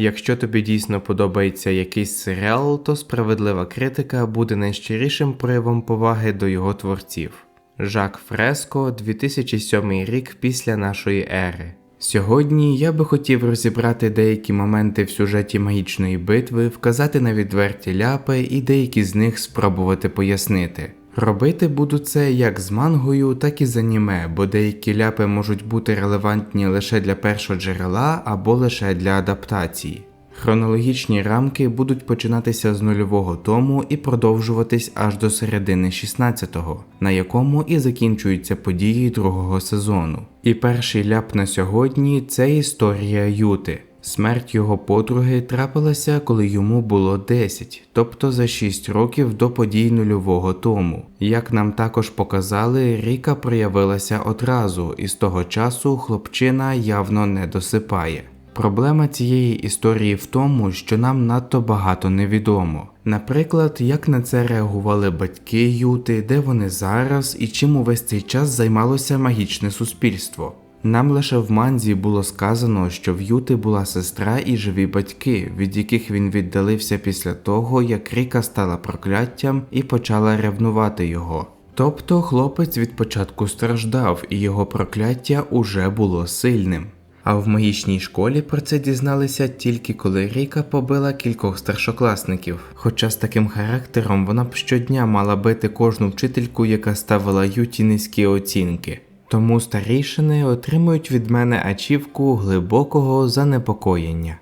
Якщо тобі дійсно подобається якийсь серіал, то справедлива критика буде найщирішим проявом поваги до його творців. Жак Фреско, 2007 рік після нашої ери. Сьогодні я би хотів розібрати деякі моменти в сюжеті магічної битви, вказати на відверті ляпи і деякі з них спробувати пояснити. Робити буду це як з мангою, так і з аніме, бо деякі ляпи можуть бути релевантні лише для першого джерела або лише для адаптації. Хронологічні рамки будуть починатися з нульового тому і продовжуватись аж до середини 16-го, на якому і закінчуються події другого сезону. І перший ляп на сьогодні це історія Юти. Смерть його подруги трапилася, коли йому було 10, тобто за 6 років до подій нульового тому. Як нам також показали, Ріка проявилася одразу, і з того часу хлопчина явно не досипає. Проблема цієї історії в тому, що нам надто багато невідомо. Наприклад, як на це реагували батьки Юти, де вони зараз і чим увесь цей час займалося магічне суспільство. Нам лише в манзі було сказано, що в Юти була сестра і живі батьки, від яких він віддалився після того, як Ріка стала прокляттям і почала ревнувати його. Тобто хлопець від початку страждав, і його прокляття уже було сильним. А в магічній школі про це дізналися тільки коли Ріка побила кількох старшокласників. Хоча з таким характером вона б щодня мала бити кожну вчительку, яка ставила Юті низькі оцінки. Тому старішини отримують від мене ачівку глибокого занепокоєння.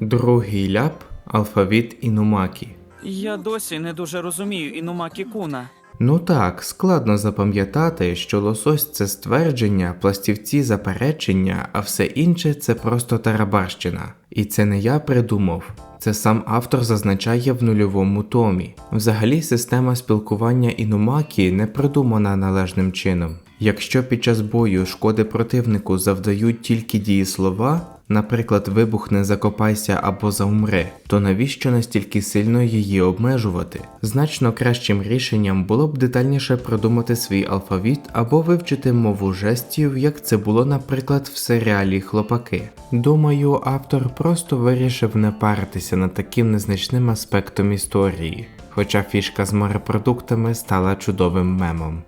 Другий ляп алфавіт Інумакі. Я досі не дуже розумію Інумакі Куна. Ну так, складно запам'ятати, що лосось це ствердження, пластівці заперечення, а все інше це просто тарабарщина. І це не я придумав. Це сам автор зазначає в нульовому томі. Взагалі, система спілкування інумакі не придумана належним чином. Якщо під час бою шкоди противнику завдають тільки дієслова, наприклад, вибухне закопайся або заумре, то навіщо настільки сильно її обмежувати? Значно кращим рішенням було б детальніше продумати свій алфавіт або вивчити мову жестів, як це було, наприклад, в серіалі Хлопаки. Думаю, автор просто вирішив не паритися над таким незначним аспектом історії, хоча фішка з морепродуктами стала чудовим мемом.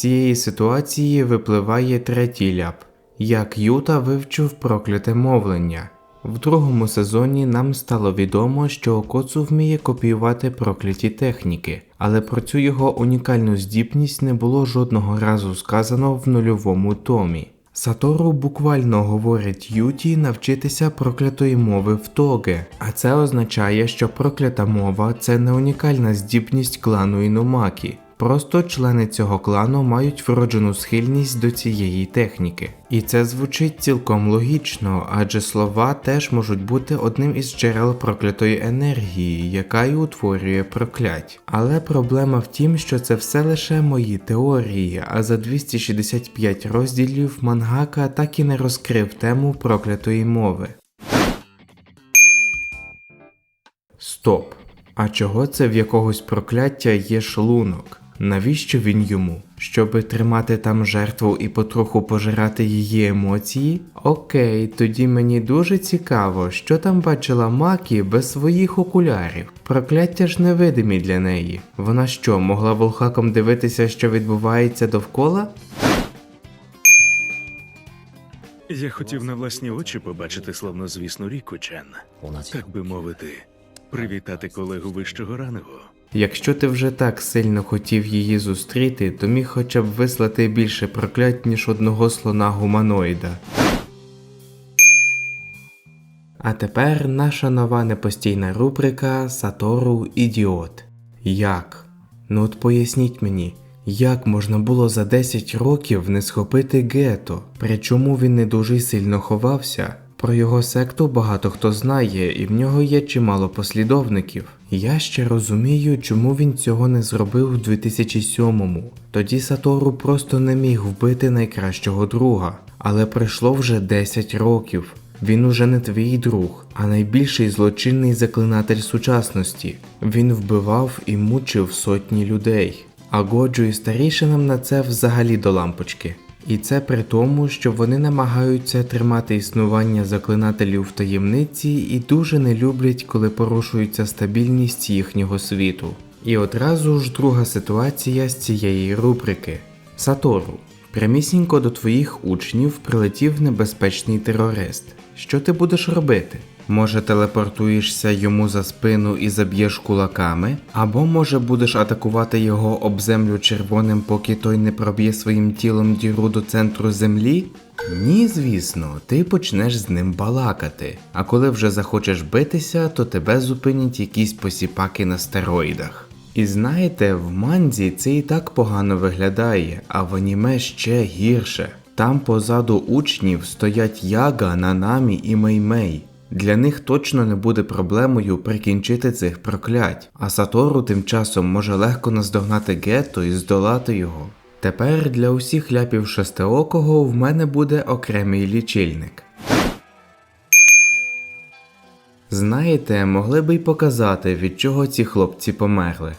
Цієї ситуації випливає третій ляп. Як Юта вивчив прокляте мовлення. В другому сезоні нам стало відомо, що Окоцу вміє копіювати прокляті техніки, але про цю його унікальну здібність не було жодного разу сказано в нульовому томі. Сатору буквально говорить Юті навчитися проклятої мови в Тоге, а це означає, що проклята мова це не унікальна здібність клану Інумакі. Просто члени цього клану мають вроджену схильність до цієї техніки. І це звучить цілком логічно, адже слова теж можуть бути одним із джерел проклятої енергії, яка й утворює проклять. Але проблема в тім, що це все лише мої теорії, а за 265 розділів мангака так і не розкрив тему проклятої мови. Стоп. А чого це в якогось прокляття є шлунок? Навіщо він йому? Щоби тримати там жертву і потроху пожирати її емоції? Окей, тоді мені дуже цікаво, що там бачила Макі без своїх окулярів. Прокляття ж невидимі для неї. Вона що, могла волхаком дивитися, що відбувається довкола? Я хотів на власні очі побачити славнозвісну ріку Чен. Так би мовити, привітати колегу вищого рангу. Якщо ти вже так сильно хотів її зустріти, то міг хоча б вислати більше проклять, ніж одного слона гуманоїда. А тепер наша нова непостійна рубрика Сатору Ідіот. Як? Ну от поясніть мені, як можна було за 10 років не схопити гето? Причому він не дуже сильно ховався? Про його секту багато хто знає, і в нього є чимало послідовників. Я ще розумію, чому він цього не зробив у 2007-му. Тоді Сатору просто не міг вбити найкращого друга. Але пройшло вже 10 років. Він уже не твій друг, а найбільший злочинний заклинатель сучасності. Він вбивав і мучив сотні людей. А Годжу і старішинам на це взагалі до лампочки. І це при тому, що вони намагаються тримати існування заклинателів в таємниці і дуже не люблять, коли порушується стабільність їхнього світу. І одразу ж друга ситуація з цієї рубрики Сатору. Прямісінько до твоїх учнів прилетів небезпечний терорист. Що ти будеш робити? Може, телепортуєшся йому за спину і заб'єш кулаками, або може будеш атакувати його об землю червоним, поки той не проб'є своїм тілом діру до центру землі? Ні, звісно, ти почнеш з ним балакати. А коли вже захочеш битися, то тебе зупинять якісь посіпаки на стероїдах. І знаєте, в манзі це і так погано виглядає, а в аніме ще гірше. Там позаду учнів стоять Яга, Нанамі і Меймей. Для них точно не буде проблемою прикінчити цих проклять, а Сатору тим часом може легко наздогнати гетто і здолати його. Тепер для усіх ляпів шестиокого в мене буде окремий лічильник. Знаєте, могли би й показати, від чого ці хлопці померли.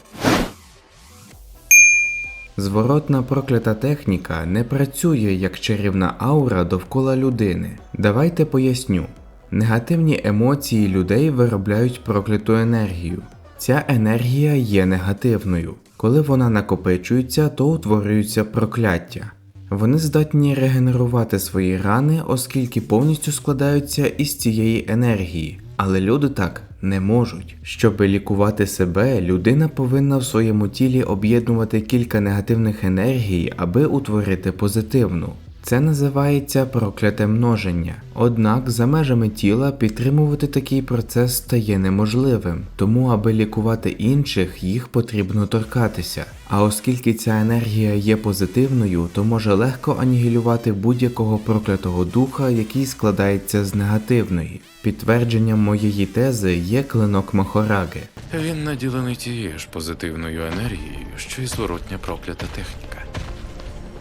Зворотна проклята техніка не працює як чарівна аура довкола людини. Давайте поясню. Негативні емоції людей виробляють прокляту енергію. Ця енергія є негативною. Коли вона накопичується, то утворюються прокляття. Вони здатні регенерувати свої рани, оскільки повністю складаються із цієї енергії. Але люди так не можуть. Щоб лікувати себе, людина повинна в своєму тілі об'єднувати кілька негативних енергій, аби утворити позитивну. Це називається прокляте множення. Однак за межами тіла підтримувати такий процес стає неможливим, тому аби лікувати інших, їх потрібно торкатися. А оскільки ця енергія є позитивною, то може легко анігілювати будь-якого проклятого духа, який складається з негативної. Підтвердженням моєї тези є клинок Махораги. Він наділений тією ж позитивною енергією, що й зворотня проклята техніка.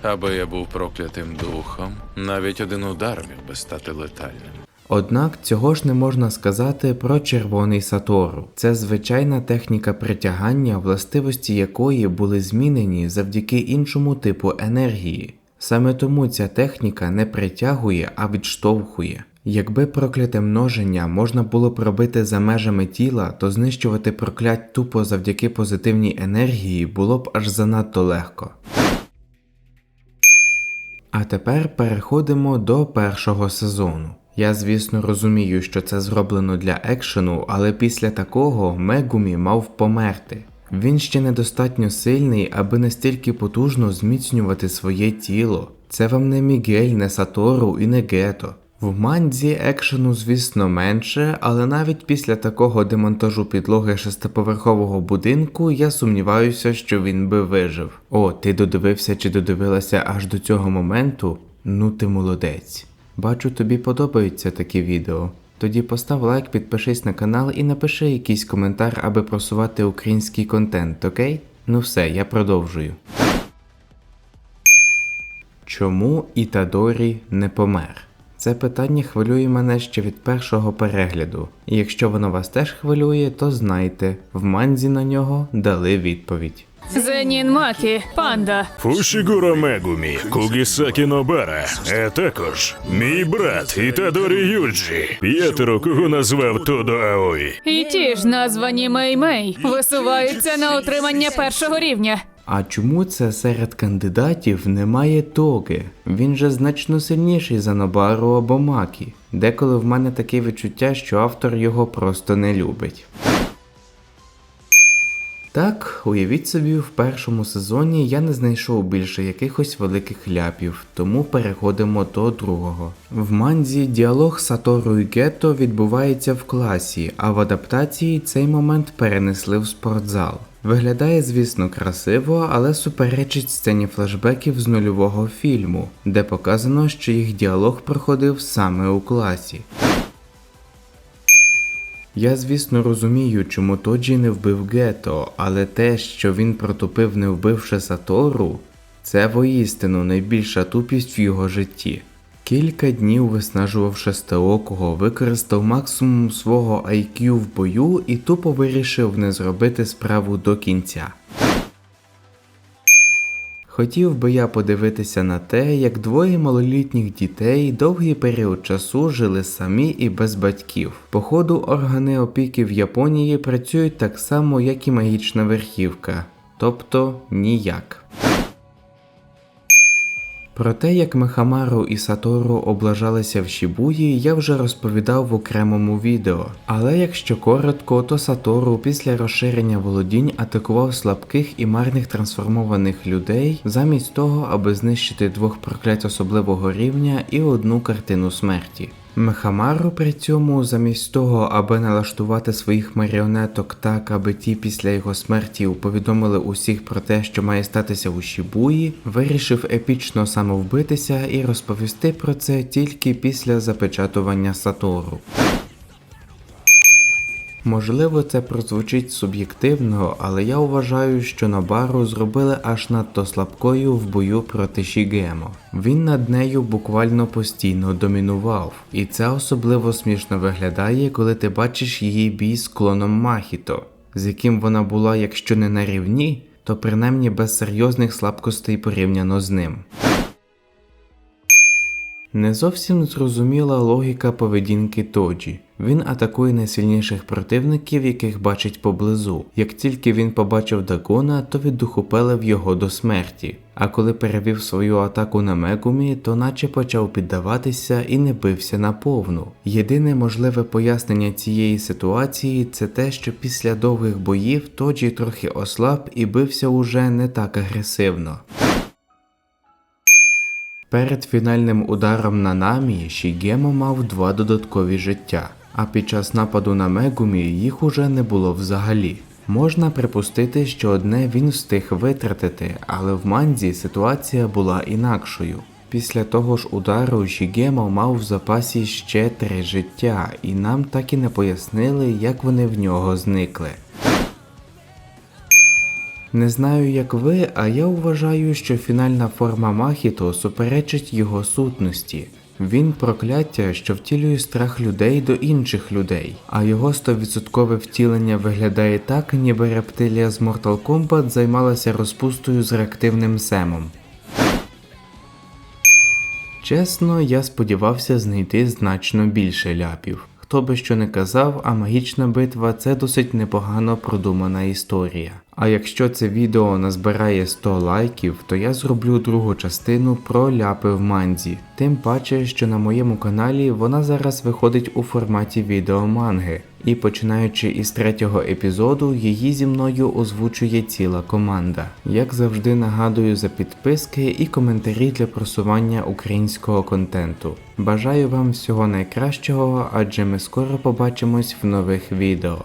Аби я був проклятим духом, навіть один удар міг би стати летальним. Однак цього ж не можна сказати про червоний Сатору. Це звичайна техніка притягання, властивості якої були змінені завдяки іншому типу енергії. Саме тому ця техніка не притягує, а відштовхує. Якби прокляте множення можна було б робити за межами тіла, то знищувати проклять тупо завдяки позитивній енергії було б аж занадто легко. А тепер переходимо до першого сезону. Я, звісно, розумію, що це зроблено для екшену, але після такого Мегумі мав померти. Він ще недостатньо сильний, аби настільки потужно зміцнювати своє тіло. Це вам не Мігель, не Сатору і не Гето. В мандзі екшену, звісно, менше, але навіть після такого демонтажу підлоги шестиповерхового будинку я сумніваюся, що він би вижив. О, ти додивився чи додивилася аж до цього моменту? Ну ти молодець. Бачу, тобі подобаються такі відео. Тоді постав лайк, підпишись на канал і напиши якийсь коментар, аби просувати український контент, окей? Ну все, я продовжую. Чому Ітадорі не помер? Це питання хвилює мене ще від першого перегляду. І якщо воно вас теж хвилює, то знайте, в манзі на нього дали відповідь. Зенін Макі, панда. Фушігура Мегумі, Кугісакі Нобара, а також мій брат Ітадорі Юджі. П'ятеро кого назвав Тодо Аої. І ті ж названі Мей-Мей висуваються на отримання першого рівня. А чому це серед кандидатів немає Тоги? Він же значно сильніший за Нобару або Макі. Деколи в мене таке відчуття, що автор його просто не любить. Так, уявіть собі, в першому сезоні я не знайшов більше якихось великих ляпів, тому переходимо до другого. В манзі діалог Сатору і Гетто відбувається в класі, а в адаптації цей момент перенесли в спортзал. Виглядає, звісно, красиво, але суперечить сцені флешбеків з нульового фільму, де показано, що їх діалог проходив саме у класі. Я, звісно, розумію, чому Тоджі не вбив Гето, але те, що він протопив, не вбивши Сатору, це воістину найбільша тупість в його житті. Кілька днів виснажував шестиокого, використав максимум свого IQ в бою і тупо вирішив не зробити справу до кінця. Хотів би я подивитися на те, як двоє малолітніх дітей довгий період часу жили самі і без батьків. Походу, органи опіки в Японії працюють так само, як і магічна верхівка, тобто ніяк. Про те, як Мехамару і Сатору облажалися в Шібуї, я вже розповідав в окремому відео. Але якщо коротко, то Сатору після розширення володінь атакував слабких і марних трансформованих людей, замість того, аби знищити двох проклять особливого рівня і одну картину смерті. Мехамару при цьому, замість того, аби налаштувати своїх маріонеток так, аби ті після його смерті повідомили усіх про те, що має статися у Шібуї, вирішив епічно самовбитися і розповісти про це тільки після запечатування Сатору. Можливо, це прозвучить суб'єктивно, але я вважаю, що Нобару зробили аж надто слабкою в бою проти Шігемо. Він над нею буквально постійно домінував, і це особливо смішно виглядає, коли ти бачиш її бій з клоном Махіто, з яким вона була, якщо не на рівні, то принаймні без серйозних слабкостей порівняно з ним. Не зовсім зрозуміла логіка поведінки Тоджі. Він атакує найсильніших противників, яких бачить поблизу. Як тільки він побачив Дагона, то віддухопелив його до смерті. А коли перевів свою атаку на Мегумі, то наче почав піддаватися і не бився наповну. Єдине можливе пояснення цієї ситуації це те, що після довгих боїв Тоджі трохи ослаб і бився уже не так агресивно. Перед фінальним ударом на намі Шігемо мав два додаткові життя, а під час нападу на Мегумі їх уже не було взагалі. Можна припустити, що одне він встиг витратити, але в манзі ситуація була інакшою. Після того ж удару Шігемо мав в запасі ще три життя, і нам так і не пояснили, як вони в нього зникли. Не знаю, як ви, а я вважаю, що фінальна форма Махіто суперечить його сутності. Він прокляття, що втілює страх людей до інших людей, а його 100% втілення виглядає так, ніби рептилія з Mortal Kombat займалася розпустою з реактивним семом. Чесно, я сподівався знайти значно більше ляпів. Хто би що не казав, а магічна битва це досить непогано продумана історія. А якщо це відео назбирає 100 лайків, то я зроблю другу частину про ляпи в манзі. Тим паче, що на моєму каналі вона зараз виходить у форматі відео манги, і починаючи із третього епізоду, її зі мною озвучує ціла команда. Як завжди нагадую за підписки і коментарі для просування українського контенту. Бажаю вам всього найкращого, адже ми скоро побачимось в нових відео.